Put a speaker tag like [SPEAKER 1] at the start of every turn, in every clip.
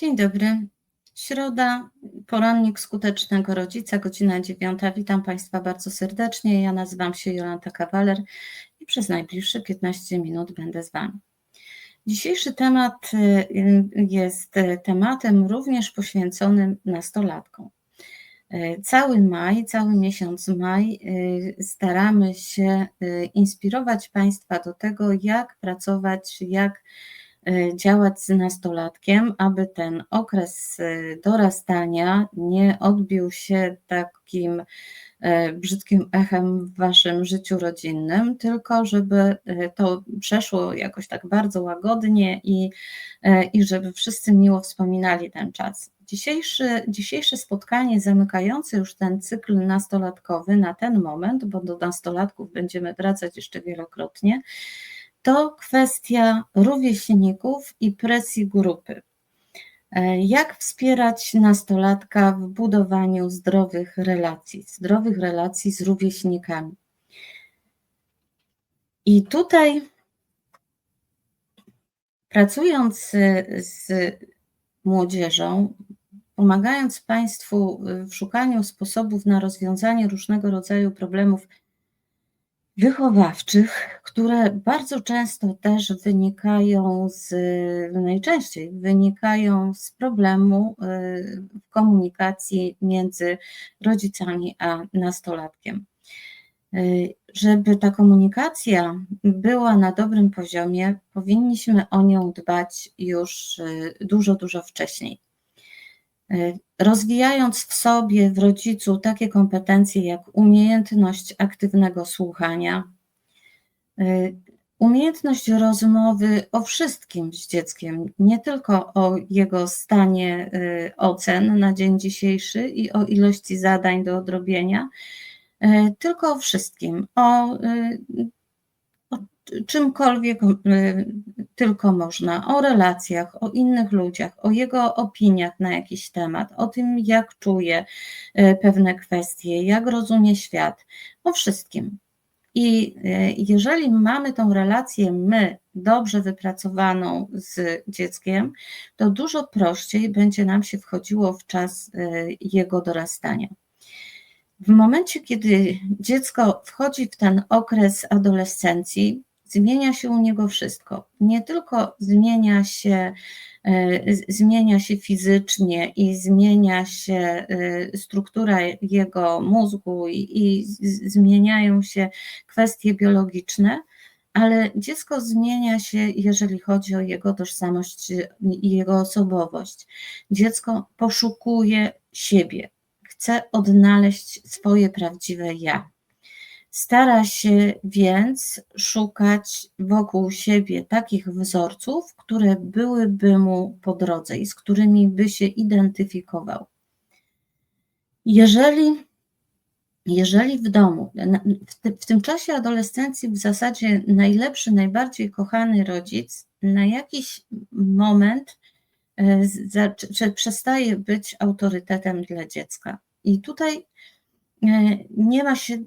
[SPEAKER 1] Dzień dobry. Środa, porannik skutecznego rodzica, godzina dziewiąta. Witam Państwa bardzo serdecznie. Ja nazywam się Jolanta Kawaler i przez najbliższe 15 minut będę z Wami. Dzisiejszy temat y, jest tematem również poświęconym nastolatkom. Y, cały maj, cały miesiąc maj y, staramy się inspirować Państwa do tego, jak pracować, jak Y, działać z nastolatkiem, aby ten okres y, dorastania nie odbił się takim y, brzydkim echem w waszym życiu rodzinnym, tylko żeby to przeszło jakoś tak bardzo łagodnie i, i żeby wszyscy miło wspominali ten czas. Dzisiejszy, dzisiejsze spotkanie zamykające już ten cykl nastolatkowy na ten moment, bo do nastolatków będziemy wracać jeszcze wielokrotnie, to kwestia rówieśników i presji grupy. E, jak wspierać nastolatka w budowaniu zdrowych relacji, zdrowych relacji z rówieśnikami? I tutaj, pracując z młodzieżą, pomagając Państwu w szukaniu sposobów na rozwiązanie różnego rodzaju problemów wychowawczych, które bardzo często też wynikają z, najczęściej wynikają z problemu y, w komunikacji między rodzicami a nastolatkiem. Y, żeby ta komunikacja była na dobrym poziomie, powinniśmy o nią dbać już y, dużo, dużo wcześniej. Rozwijając w sobie, w rodzicu takie kompetencje jak umiejętność aktywnego słuchania, umiejętność rozmowy o wszystkim z dzieckiem, nie tylko o jego stanie e, ocen na dzień dzisiejszy i o ilości zadań do odrobienia, tylko o wszystkim, o czymkolwiek y, tylko można, o relacjach, o innych ludziach, o jego opiniach na jakiś temat, o tym, jak czuje y, pewne kwestie, jak rozumie świat, o wszystkim. I y, jeżeli mamy tą relację my dobrze wypracowaną z dzieckiem, to dużo prościej będzie nam się wchodziło w czas jego dorastania. W momencie, kiedy dziecko wchodzi w ten okres adolescencji, zmienia się u niego wszystko. Nie tylko zmienia się, e, zmienia się fizycznie i zmienia się e, struktura jego mózgu i, i zmieniają się kwestie biologiczne, ale dziecko zmienia się, jeżeli chodzi o jego tożsamość i jego osobowość. Dziecko poszukuje siebie, chce odnaleźć swoje prawdziwe ja. Stara się więc szukać wokół siebie takich wzorców, które byłyby mu po drodze i z którymi by się identyfikował. Jeżeli, jeżeli w domu, w, tym czasie adolescencji, w zasadzie najlepszy, najbardziej kochany rodzic na jakiś moment e, przestaje być autorytetem dla dziecka. I tutaj nie ma się, e,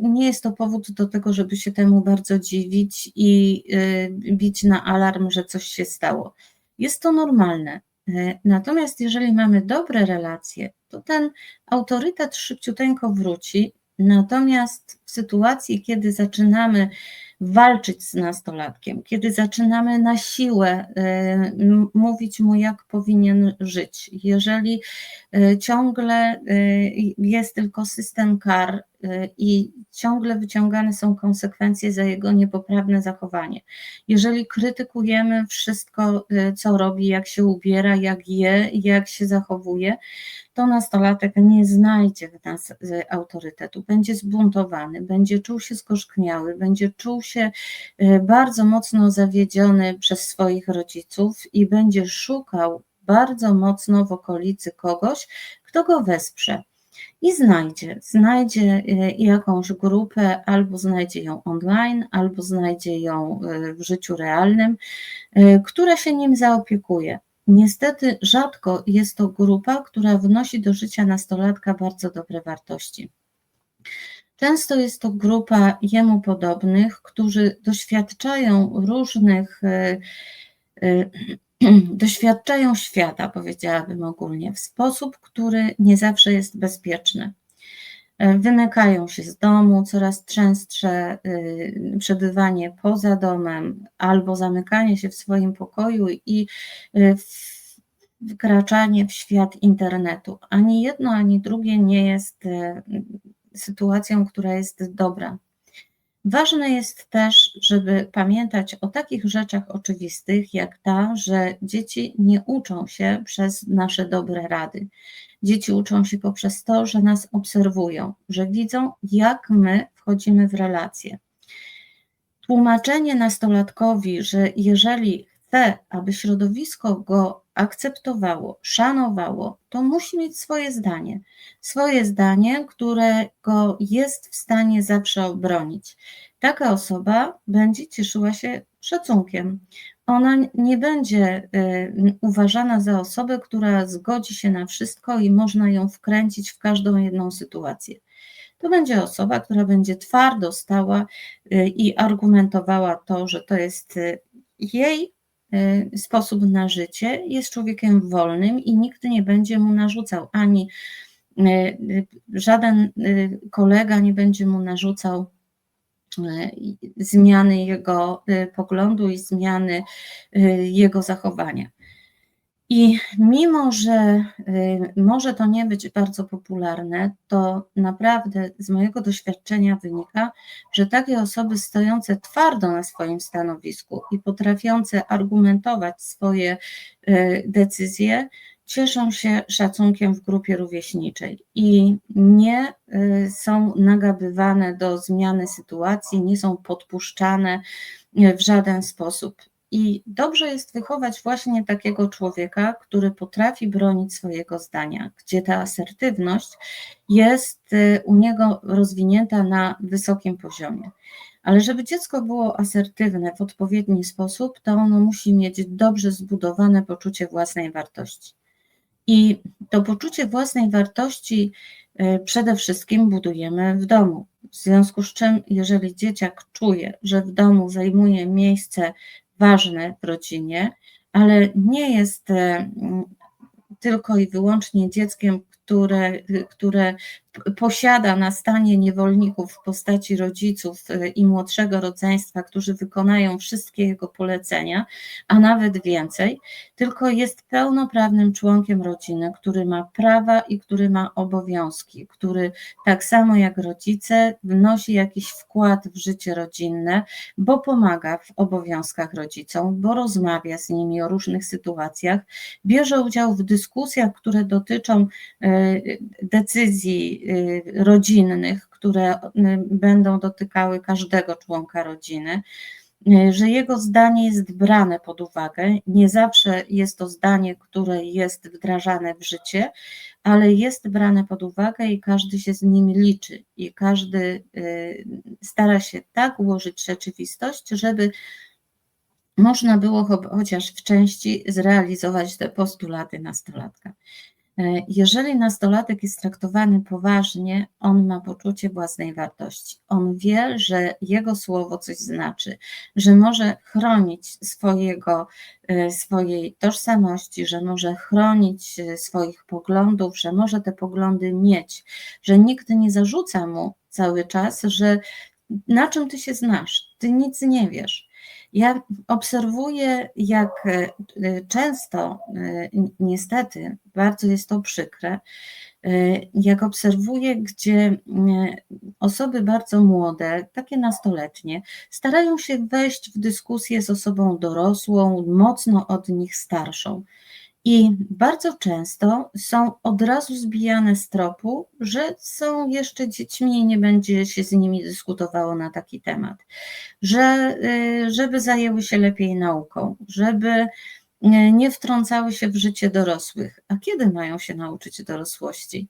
[SPEAKER 1] nie jest to powód do tego, żeby się temu bardzo dziwić i e, bić na alarm, że coś się stało. Jest to normalne. Natomiast jeżeli mamy dobre relacje, to ten autorytet szybciuteńko wróci. Natomiast w sytuacji, kiedy zaczynamy walczyć z nastolatkiem, kiedy zaczynamy na siłę y, mówić mu, jak powinien żyć, jeżeli y, ciągle y, jest tylko system kar i ciągle wyciągane są konsekwencje za jego niepoprawne zachowanie. Jeżeli krytykujemy wszystko, co robi, jak się ubiera, jak je, jak się zachowuje, to nastolatek nie znajdzie w nas autorytetu, będzie zbuntowany, będzie czuł się skorzkniały, będzie czuł się bardzo mocno zawiedziony przez swoich rodziców i będzie szukał bardzo mocno w okolicy kogoś, kto go wesprze. I znajdzie, znajdzie e, jakąś grupę, albo znajdzie ją online, albo znajdzie ją e, w życiu realnym, która się nim zaopiekuje. Niestety rzadko jest to grupa, która wnosi do życia nastolatka bardzo dobre wartości. Często jest to grupa jemu podobnych, którzy doświadczają różnych, doświadczają świata, powiedziałabym ogólnie, w sposób, który nie zawsze jest bezpieczny. E, wymykają się z domu, coraz częstsze y, przebywanie poza domem albo zamykanie się w swoim pokoju i y, wkraczanie w świat internetu. Ani jedno, ani drugie nie jest y, sytuacją, która jest dobra. Ważne jest też, żeby pamiętać o takich rzeczach oczywistych, jak ta, że dzieci nie uczą się przez nasze dobre rady. Dzieci uczą się poprzez to, że nas obserwują, że widzą, jak my wchodzimy w relacje. Tłumaczenie nastolatkowi, że jeżeli chce, aby środowisko go akceptowało, szanowało, to musi mieć swoje zdanie. Swoje zdanie, którego jest w stanie zawsze obronić. Taka osoba będzie cieszyła się szacunkiem. Ona nie będzie y, uważana za osobę, która zgodzi się na wszystko i można ją wkręcić w każdą jedną sytuację. To będzie osoba, która będzie twardo stała y, i argumentowała to, że to jest y, jej sposób na życie, jest człowiekiem wolnym i nikt nie będzie mu narzucał ani żaden kolega nie będzie mu narzucał zmiany jego poglądu i zmiany jego zachowania. I mimo, że może to nie być bardzo popularne, to naprawdę z mojego doświadczenia wynika, że takie osoby stojące twardo na swoim stanowisku i potrafiące argumentować swoje decyzje, cieszą się szacunkiem w grupie rówieśniczej i nie y, są nagabywane do zmiany sytuacji, nie są podpuszczane y, w żaden sposób. I dobrze jest wychować właśnie takiego człowieka, który potrafi bronić swojego zdania, gdzie ta asertywność jest y, u niego rozwinięta na wysokim poziomie. Ale żeby dziecko było asertywne w odpowiedni sposób, to ono musi mieć dobrze zbudowane poczucie własnej wartości. I to poczucie własnej wartości e, przede wszystkim budujemy w domu. W związku z czym, jeżeli dzieciak czuje, że w domu zajmuje miejsce ważne w rodzinie, ale nie jest e, tylko i wyłącznie dzieckiem, które, które posiada na stanie niewolników w postaci rodziców e, i młodszego rodzeństwa, którzy wykonają wszystkie jego polecenia, a nawet więcej, tylko jest pełnoprawnym członkiem rodziny, który ma prawa i który ma obowiązki, który tak samo jak rodzice wnosi jakiś wkład w życie rodzinne, bo pomaga w obowiązkach rodzicom, bo rozmawia z nimi o różnych sytuacjach, bierze udział w dyskusjach, które dotyczą e, decyzji Y, rodzinnych, które y, będą dotykały każdego członka rodziny, y, że jego zdanie jest brane pod uwagę. Nie zawsze jest to zdanie, które jest wdrażane w życie, ale jest brane pod uwagę i każdy się z nim liczy i każdy stara się tak ułożyć rzeczywistość, żeby można było chociaż w części zrealizować te postulaty nastolatka. E, jeżeli nastolatek jest traktowany poważnie, on ma poczucie własnej wartości. On wie, że jego słowo coś znaczy, że może chronić swojego, e, swojej tożsamości, że może chronić e, swoich poglądów, że może te poglądy mieć, że nikt nie zarzuca mu cały czas, że na czym ty się znasz, ty nic nie wiesz. Ja obserwuję, jak e, często, e, niestety, bardzo jest to przykre, e, jak obserwuję, gdzie osoby bardzo młode, takie nastoletnie, starają się wejść w dyskusję z osobą dorosłą, mocno od nich starszą. I bardzo często są od razu zbijane z tropu, że są jeszcze dziećmi i nie będzie się z nimi dyskutowało na taki temat, że y, żeby zajęły się lepiej nauką, żeby y, nie wtrącały się w życie dorosłych. A kiedy mają się nauczyć dorosłości?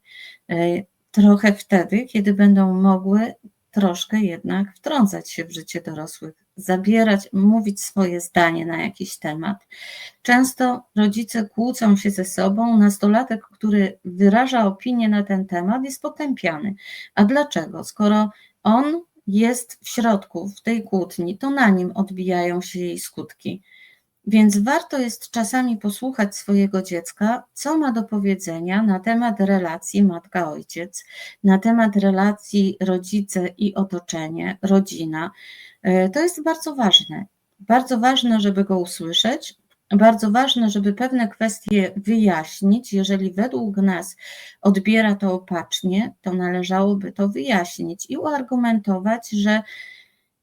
[SPEAKER 1] Y, trochę wtedy, kiedy będą mogły troszkę jednak wtrącać się w życie dorosłych, zabierać, mówić swoje zdanie na jakiś temat. Często rodzice kłócą się ze sobą, nastolatek, który wyraża opinię na ten temat, jest potępiany. A dlaczego? Skoro on jest w środku, w tej kłótni, to na nim odbijają się jej skutki. Więc warto jest czasami posłuchać swojego dziecka, co ma do powiedzenia na temat relacji matka-ojciec, na temat relacji rodzice i otoczenie, rodzina. E, to jest bardzo ważne. Bardzo ważne, żeby go usłyszeć, bardzo ważne, żeby pewne kwestie wyjaśnić. Jeżeli według nas odbiera to opacznie, to należałoby to wyjaśnić i uargumentować, że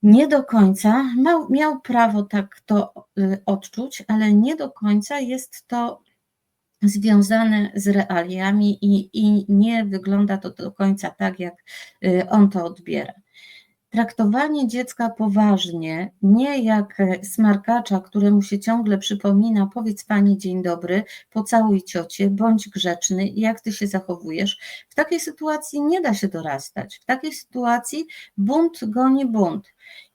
[SPEAKER 1] nie do końca. Miał, miał prawo tak to y, odczuć, ale nie do końca jest to związane z realiami i, i nie wygląda to do końca tak, jak y, on to odbiera traktowanie dziecka poważnie, nie jak smarkacza, któremu się ciągle przypomina, powiedz pani dzień dobry, pocałuj ciocie, bądź grzeczny, jak ty się zachowujesz. W takiej sytuacji nie da się dorastać. W takiej sytuacji bunt goni bunt.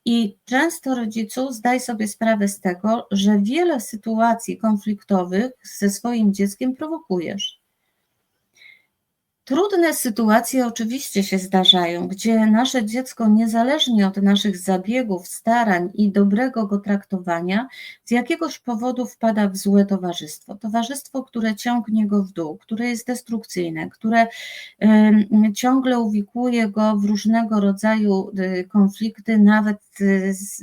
[SPEAKER 1] I często rodzicu zdaj sobie sprawę z tego, że wiele sytuacji konfliktowych ze swoim dzieckiem prowokujesz. Trudne sytuacje oczywiście się zdarzają, gdzie nasze dziecko, niezależnie od naszych zabiegów, starań i dobrego go traktowania, z jakiegoś powodu wpada w złe towarzystwo. Towarzystwo, które ciągnie go w dół, które jest destrukcyjne, które ciągle uwikłuje go w różnego rodzaju y, konflikty, nawet y, z,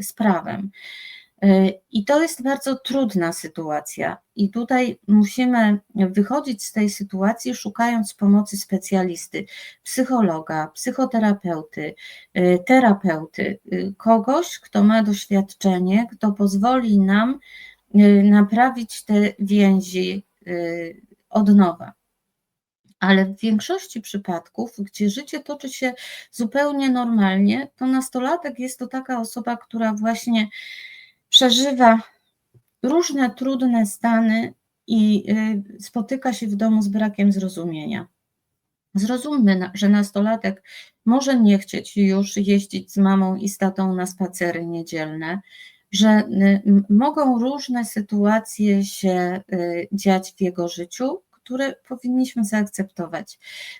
[SPEAKER 1] z prawem. E, I to jest bardzo trudna sytuacja, i tutaj musimy wychodzić z tej sytuacji, szukając pomocy specjalisty, psychologa, psychoterapeuty, e, terapeuty, e, kogoś, kto ma doświadczenie, kto pozwoli nam naprawić te więzi od nowa. Ale w większości przypadków, gdzie życie toczy się zupełnie normalnie, to nastolatek jest to taka osoba, która właśnie przeżywa różne trudne stany i y, spotyka się w domu z brakiem zrozumienia. Zrozummy, że nastolatek może nie chcieć już jeździć z mamą i z tatą na spacery niedzielne, że y, mogą różne sytuacje się y, dziać w jego życiu, które powinniśmy zaakceptować.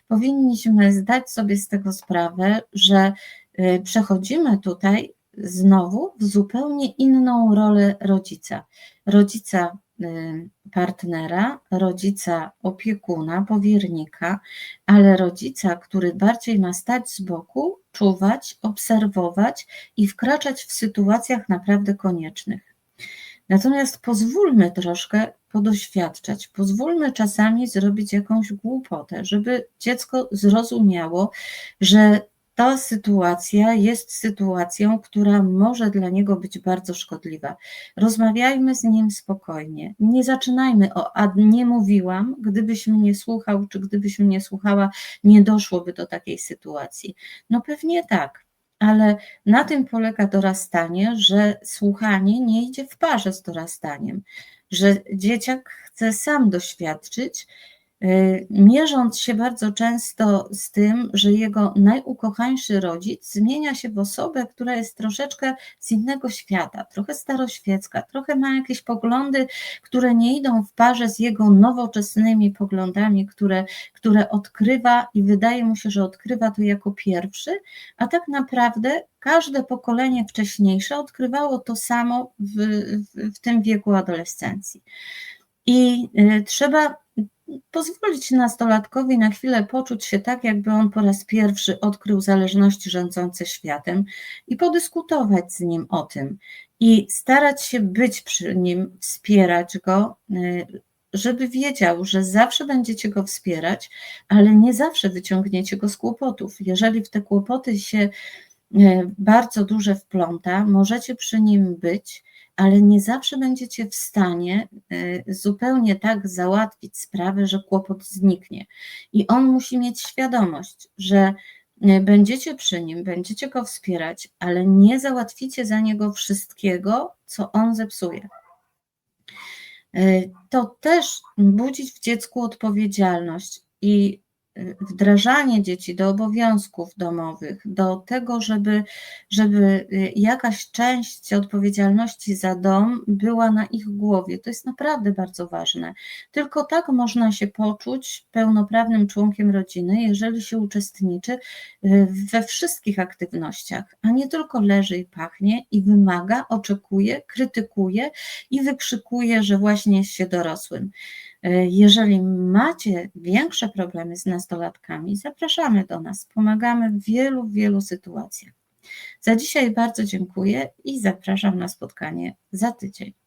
[SPEAKER 1] Powinniśmy zdać sobie z tego sprawę, że przechodzimy tutaj znowu w zupełnie inną rolę rodzica. Rodzica y, partnera, rodzica opiekuna, powiernika, ale rodzica, który bardziej ma stać z boku, czuwać, obserwować i wkraczać w sytuacjach naprawdę koniecznych. Natomiast pozwólmy troszkę podoświadczać, pozwólmy czasami zrobić jakąś głupotę, żeby dziecko zrozumiało, że ta sytuacja jest sytuacją, która może dla niego być bardzo szkodliwa. Rozmawiajmy z nim spokojnie. Nie zaczynajmy o, a nie mówiłam, gdybyś mnie słuchał, czy gdybyś mnie słuchała, nie doszłoby do takiej sytuacji. No pewnie tak, ale na tym polega dorastanie, że słuchanie nie idzie w parze z dorastaniem, że dzieciak chce sam doświadczyć, mierząc się bardzo często z tym, że jego najukochańszy rodzic zmienia się w osobę, która jest troszeczkę z innego świata, trochę staroświecka, trochę ma jakieś poglądy, które nie idą w parze z jego nowoczesnymi poglądami, które, które odkrywa i wydaje mu się, że odkrywa to jako pierwszy, a tak naprawdę każde pokolenie wcześniejsze odkrywało to samo w, w, w tym wieku adolescencji. I y, trzeba pozwolić nastolatkowi na chwilę poczuć się tak, jakby on po raz pierwszy odkrył zależności rządzące światem i podyskutować z nim o tym i starać się być przy nim, wspierać go, y, żeby wiedział, że zawsze będziecie go wspierać, ale nie zawsze wyciągniecie go z kłopotów. Jeżeli w te kłopoty się y, bardzo duże wpląta, możecie przy nim być ale nie zawsze będziecie w stanie y, zupełnie tak załatwić sprawę, że kłopot zniknie. I on musi mieć świadomość, że y, będziecie przy nim, będziecie go wspierać, ale nie załatwicie za niego wszystkiego, co on zepsuje. Y, to też budzić w dziecku odpowiedzialność i wdrażanie dzieci do obowiązków domowych, do tego, żeby, żeby jakaś część odpowiedzialności za dom była na ich głowie. To jest naprawdę bardzo ważne. Tylko tak można się poczuć pełnoprawnym członkiem rodziny, jeżeli się uczestniczy we wszystkich aktywnościach, a nie tylko leży i pachnie i wymaga, oczekuje, krytykuje i wykrzykuje, że właśnie jest się dorosłym. E, jeżeli macie większe problemy z nastolatkami, zapraszamy do nas. Pomagamy w wielu, wielu sytuacjach. Za dzisiaj bardzo dziękuję i zapraszam na spotkanie za tydzień.